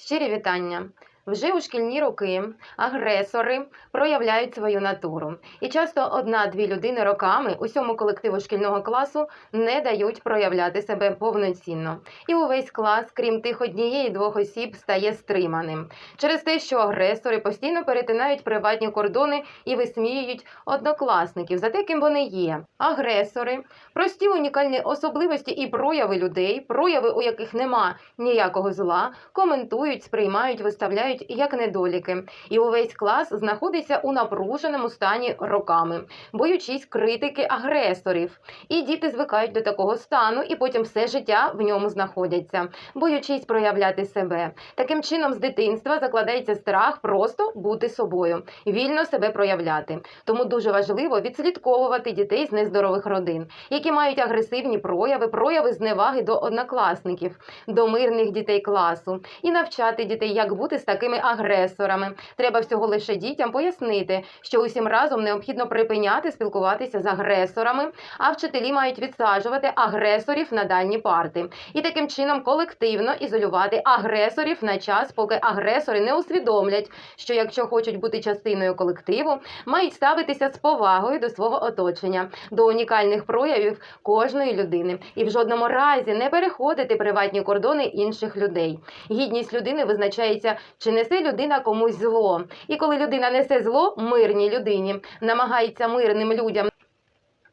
Щирі вітання. Вже у шкільні роки агресори проявляють свою натуру, і часто одна-дві людини роками усьому колективу шкільного класу не дають проявляти себе повноцінно. І увесь клас, крім тих однієї-двох осіб, стає стриманим через те, що агресори постійно перетинають приватні кордони і висміюють однокласників за те, ким вони є. Агресори, прості унікальні особливості і прояви людей, прояви, у яких нема ніякого зла, коментують, сприймають, виставляють як недоліки. І увесь клас знаходиться у напруженому стані роками, боючись критики агресорів. І діти звикають до такого стану, і потім все життя в ньому знаходяться, боючись проявляти себе. Таким чином, з дитинства закладається страх просто бути собою, вільно себе проявляти. Тому дуже важливо відслідковувати дітей з нездорових родин, які мають агресивні прояви, прояви зневаги до однокласників, до мирних дітей класу, і навчати дітей, як бути з такими агресорами. Треба всього лише дітям пояснити, що усім разом необхідно припиняти спілкуватися з агресорами, а вчителі мають відсаджувати агресорів на дальні парти і таким чином колективно ізолювати агресорів на час, поки агресори не усвідомлять, що якщо хочуть бути частиною колективу, мають ставитися з повагою до свого оточення, до унікальних проявів кожної людини і в жодному разі не переходити приватні кордони інших людей. Гідність людини визначається, чи несе людина комусь зло. І коли людина несе зло мирній людині, намагається мирним людям.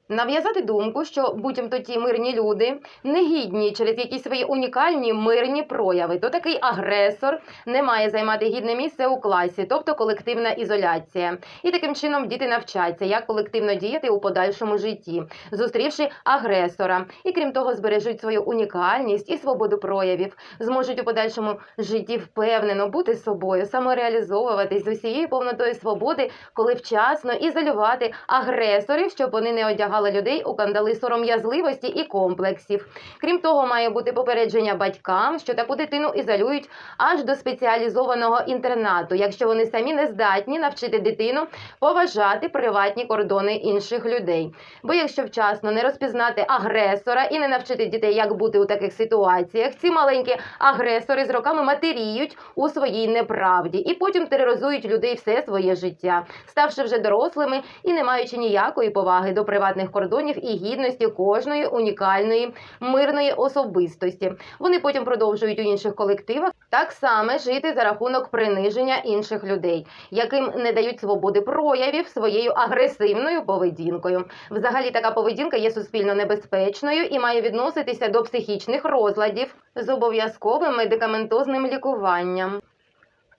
Нав'язати думку, що буцімто ті мирні люди негідні через якісь свої унікальні мирні прояви, то такий агресор не має займати гідне місце у класі, тобто колективна ізоляція. І таким чином діти навчаться, як колективно діяти у подальшому житті, зустрівши агресора. І крім того, збережуть свою унікальність і свободу проявів, зможуть у подальшому житті впевнено бути собою, самореалізовуватись з усією повнотою свободи, коли вчасно ізолювати агресорів, щоб вони не одягали людей у кандали сором'язливості і комплексів. Крім того, має бути попередження батькам, що таку дитину ізолюють аж до спеціалізованого інтернату, якщо вони самі не здатні навчити дитину поважати приватні кордони інших людей. Бо якщо вчасно не розпізнати агресора і не навчити дітей, як бути у таких ситуаціях, ці маленькі агресори з роками матеріють у своїй неправді і потім тероризують людей все своє життя, ставши вже дорослими і не маючи ніякої поваги до приватних кордонів і гідності кожної унікальної мирної особистості. Вони потім продовжують у інших колективах так само жити за рахунок приниження інших людей, яким не дають свободи проявів своєю агресивною поведінкою. Взагалі, така поведінка є суспільно небезпечною і має відноситися до психічних розладів з обов'язковим медикаментозним лікуванням.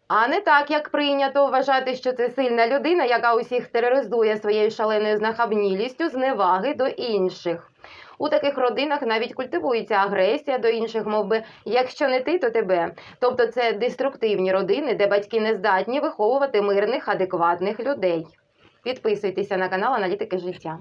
А не так, як прийнято вважати, що це сильна людина, яка усіх тероризує своєю шаленою знахабнілістю зневаги до інших. У таких родинах навіть культивується агресія до інших, мов би, якщо не ти, то тебе. Тобто це деструктивні родини, де батьки не здатні виховувати мирних, адекватних людей. Підписуйтеся на канал Аналітики життя.